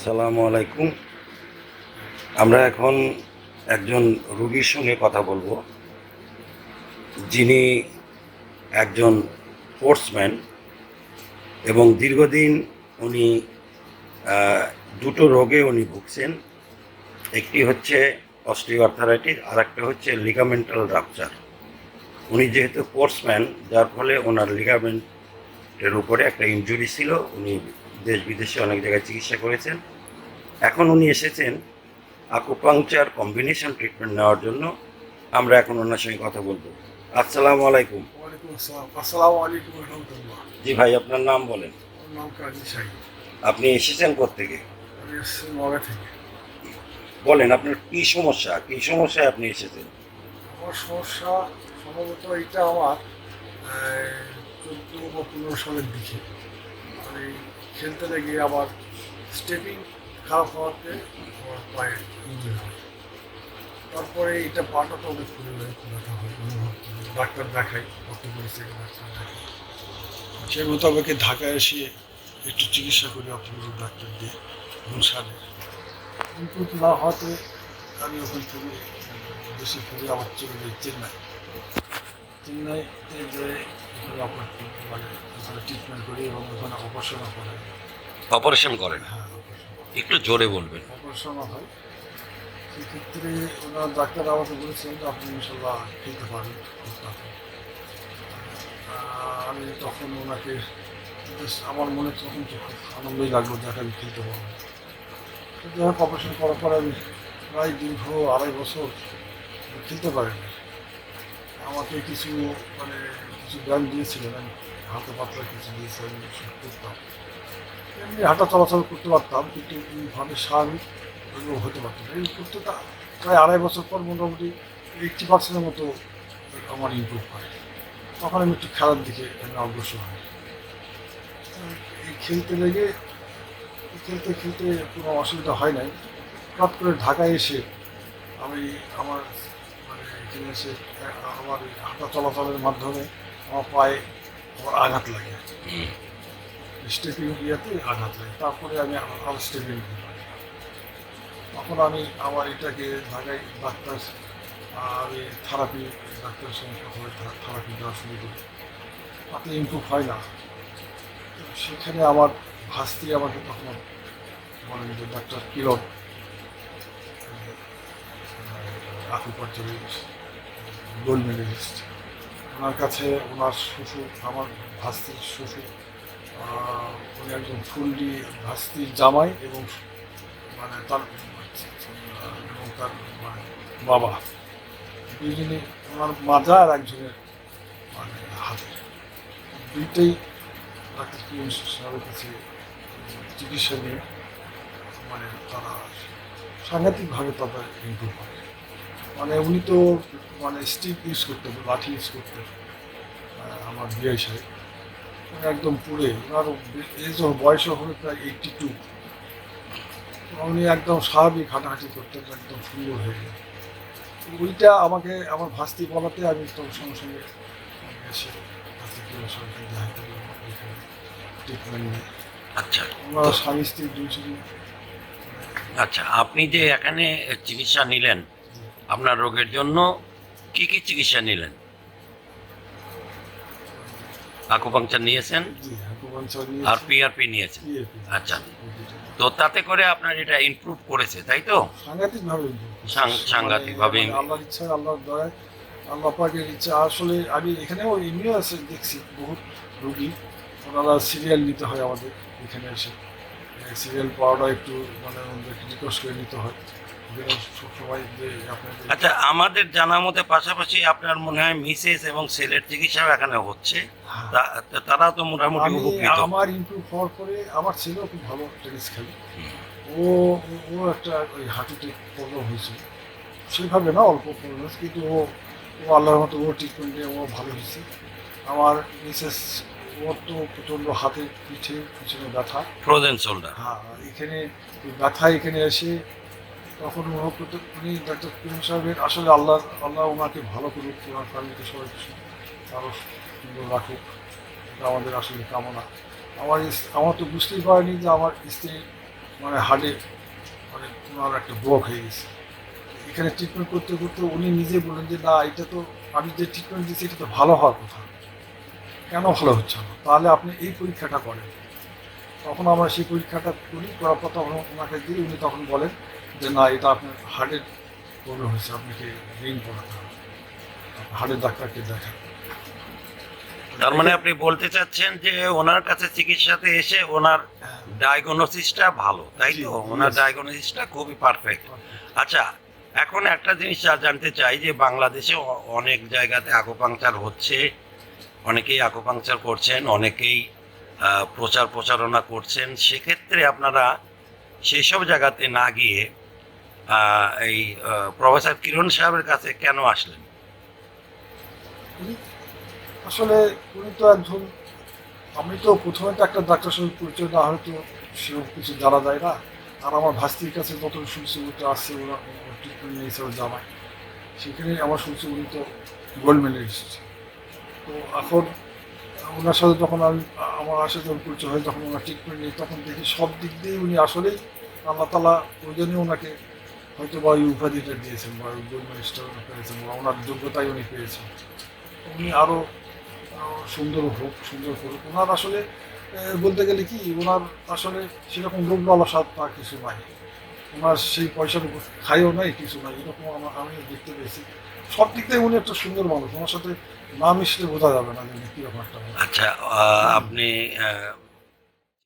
আসসালামু আলাইকুম। আমরা এখন একজন রুগীর সঙ্গে কথা বলব। যিনি একজন স্পোর্টসম্যান এবং দীর্ঘদিন উনি দুটো রোগে উনি ভুগছেন। একটি হচ্ছে অস্টিওআর্থারাইটিস আর একটা হচ্ছে লিগামেন্টাল রাপচার। উনি যেহেতু স্পোর্টসম্যান, যার ফলে ওনার লিগামেন্টের উপরে একটা ইনজুরি ছিল, উনি দেশ বিদেশে অনেক জায়গায় চিকিৎসা করেছেন। এখন উনি এসেছেন আকুপাংচার কম্বিনেশন ট্রিটমেন্ট নেওয়ার জন্য। আমরা এখন ওনার সঙ্গে কথা বলব। আসসালামু আলাইকুম। আসসালাম। জি ভাই আপনার নাম বলেন। আপনি এসেছেন থেকে। বলেন আপনার কী সমস্যা? কী সমস্যায় আপনি এসেছেন? আমার সমস্যা সম্ভবত এটা আমার চোদ্দ বা পনেরো সালের দিকে। মানে খেলতে লেগে আবার স্টেপিং খারাপ হওয়াতে আমার পায়ে ইঞ্জুরি হয় তারপরে এটা পাটা তো অনেক ব্যথা হয় ডাক্তার দেখাই অর্থোপেডিক্স ডাক্তার দেখাই সেই মোতাবেকে ঢাকায় এসে একটু চিকিৎসা করি অর্থোপেডিক ডাক্তার দিয়ে গুলশানে কিন্তু না হওয়াতে আমি ওখান থেকে দেশে ফিরে আবার চলে যাই, চেন্নাই। চেন্নাইতে যে ওখানে অপারেশন মানে ওখানে ট্রিটমেন্ট করি এবং ওখানে অপারেশনও করে। অপারেশন করেন? হ্যাঁ একটু জোরে বলবেন। অপারেশনও হয়। সেক্ষেত্রে ওনার ডাক্তার আমাকে বলেছেন যে আপনি ইনশাল্লাহ খেলতে। আহ, আমি তখন ওনাকে আমার মনে তখন খুব আনন্দই লাগল যে আমি খেলতে পারব। যাই হোক অপারেশন করার পর আমি প্রায় দীর্ঘ আড়াই বছর খেলতে পারিনি। আমাকে কিছু মানে কিছু ব্যায়াম দিয়েছিলেন, আমি হালকা পাতলা কিছু দিয়েছিলেন করতাম। এমনি হাঁটা চলাচল করতে পারতাম, কিন্তু এইভাবে স্বাভাবিক এগুলো হতে পারতাম এই করতে তা প্রায় আড়াই বছর পর মোটামুটি এইটটি পার্সেন্টের মতো আমার ইমপ্রুভ হয়। তখন আমি একটু খেলার দিকে আমি অগ্রসর হই। এই খেলতে লেগে, খেলতে খেলতে কোনো অসুবিধা হয় নাই। হঠাৎ করে ঢাকায় এসে আমি আমার এসে আমার হাঁটা চলাচলের মাধ্যমে আমার পায়ে আমার আঘাত লাগে। স্টেপিং ইয়াতে আঘাত লাগে, তারপরে আমি আর স্টেপিং তখন আমি আমার এটাকে ঢাকায় ডাক্তার, আমি থেরাপি ডাক্তারের সঙ্গে কথা থেরাপি দেওয়া শুরু করি। তাতে ইম্প্রুভ হয় না। সেখানে আমার ভাস্তি আমাকে তখন বলেন যে, doctor Kiran acupuncturist gold medalist. ওনার কাছে ওনার শ্বশুর, আমার ভাস্তির শ্বশুর উনি একজন ফুললি ভাস্তির জামাই এবং মানে তার, এবং তার মানে বাবা। দুইজনে ওনার মাজা আর একজনের মানে হাতে। দুইটাই ডাক্তার সাহেবের কাছে চিকিৎসা নিয়ে মানে তারা সাংঘাতিকভাবে তাদের ইমপ্রুভ হয়। মানে উনি তো মানে স্টিক ইউজ করতেন লাঠি ইউজ করতেন আমার বিআই সাহেব। একদম পুরে ওনার এজ বয়সও হবে প্রায় এইটটি টু উনি একদম স্বাভাবিক হাঁটাহাঁটি করতেন একদম সুন্দর হয়ে ওইটা আমাকে আমার ভাস্তি বলাতে আমি তো সঙ্গে সঙ্গে এসে সঙ্গে দেখা করি ট্রিটমেন্ট নিই আচ্ছা। ওনারা স্বামী স্ত্রী দুইজনই আচ্ছা আপনি যে এখানে চিকিৎসা নিলেন আপনার রোগের জন্য কি কি চিকিৎসা নিলেন? আকুপাংচার নিয়েছেন? আর পিআরপি নিয়েছেন? আচ্ছা। তো তাতে করে আপনার এটা ইমপ্রুভ করেছে তাই তো? সাংঘাতিক ভাবে সাং- সাংঘাতিকভাবে আল্লাহর ইচ্ছা আল্লাহর দয়ায় আল্লাহ পাকের ইচ্ছা। আসলে আমি এখানেও এমনিও আছে দেখছি বহুত রুগী। ওনারা সিরিয়াল নিতে হয় আমাদের এখানে এসে। সিরিয়াল পাওয়াটা একটু মানে রিকোয়েস্ট করে নিতে হয়। আচ্ছা আমাদের জানা মতে পাশাপাশি আপনার মনে হয় মিসেস এবং ছেলের চিকিৎসাও এখানে হচ্ছে। হ্যাঁ। তারা তো মোটামুটি উপকৃত। আমার ইমপ্রুভ হওয়ার পরে আমার ছেলেও খুব ভালো টেনিস খেলে। ও ও- একটা ওই হাঁটুতে প্রবলেম হয়েছিল। সেভাবে না অল্প প্রবলেম কিন্তু ও ও আল্লাহর মতো ও ট্রিটমেন্ট ট্রিটমেন্টে ও ভালো হয়েছে। আমার মিসেস ওর তো প্রচণ্ড হাতে পিঠে পিছনে ব্যথা। ফ্রোজেন শোল্ডার হ্যাঁ এখানে ব্যথা এখানে এসে তখন অনুভব করতে উনি ডাক্তার কিরণ সাহেবের আসলে আল্লাহ আল্লাহ ওনাকে ভালো করুক, ওনার ফ্যামিলিকে সবাই কিছু আরও সুন্দর রাখুক। এটা আমাদের আসলে কামনা। আমার আমার তো বুঝতেই পারিনি যে আমার স্ত্রী মানে হার্টে মানে ওনার একটা ব্লক হয়ে গেছে। এখানে ট্রিটমেন্ট করতে করতে উনি নিজে বললেন যে, না, এটা তো আমি যে ট্রিটমেন্ট দিচ্ছি এটা তো ভালো হওয়ার কথা। কেন ভালো হচ্ছে না? তাহলে আপনি এই পরীক্ষাটা করেন। তখন আমরা সেই পরীক্ষাটা করি করার পর তখন ওনাকে দিই উনি তখন বলেন যে না এটা আপনার হার্টের প্রবলেম হয়েছে আপনাকে রিং করাতে হবে। হার্টের ডাক্তারকে দেখান। তার মানে আপনি বলতে চাচ্ছেন যে ওনার কাছে চিকিৎসাতে এসে ওনার ডায়াগনোসিসটা ভালো তাই তো? ওনার ডায়াগনোসিসটা খুবই পারফেক্ট আচ্ছা এখন একটা জিনিস জানতে চাই যে বাংলাদেশে অনেক জায়গাতে আকোপাংচার হচ্ছে অনেকেই আকোপাংচার করছেন অনেকেই প্রচার প্রচারণা করছেন, সেক্ষেত্রে আপনারা সেই সব জায়গাতে না গিয়ে এই প্রফেসর কিরণ সাহেবের কাছে কেন আসলেন? আসলে উনি তো একজন, আমি তো প্রথমে তো একটা ডাক্তার সঙ্গে পরিচয় না হয়তো সেরকম কিছু জানা যায় না। আর আমার ভাস্তির কাছে যত শুনছি ওটা আসছে ওরা ট্রিটমেন্ট নিয়েছে ওর জামাই সেখানে আমার শুনছি উনি তো গোল্ড মেডেলিস্ট তো এখন ওনার সাথে যখন আমি, আমার আসে যখন পরিচয় হয়, যখন ওনার ট্রিটমেন্ট নিই, তখন দেখি সব দিক দিয়ে উনি আসলেই আল্লাহ তালা ওই জন্যই ওনাকে হয়তো বা ওই উপাধিটা দিয়েছেন বা গোল্ড মেডেলিস্টটা পেয়েছেন বা ওনার যোগ্যতাই উনি পেয়েছেন। উনি আরও সুন্দর হোক, সুন্দর করুক। ওনার আসলে বলতে গেলে কি, ওনার আসলে সেরকম লোক লালসা তা কিছু নাই। ওনার সেই উপর খাইও নাই, কিছু নাই, এরকম আমার আমি দেখতে পেয়েছি। সব দিক থেকে উনি একটা সুন্দর মানুষ, ওনার সাথে না মিশলে বোঝা যাবে না যে ব্যাপারটা আচ্ছা আপনি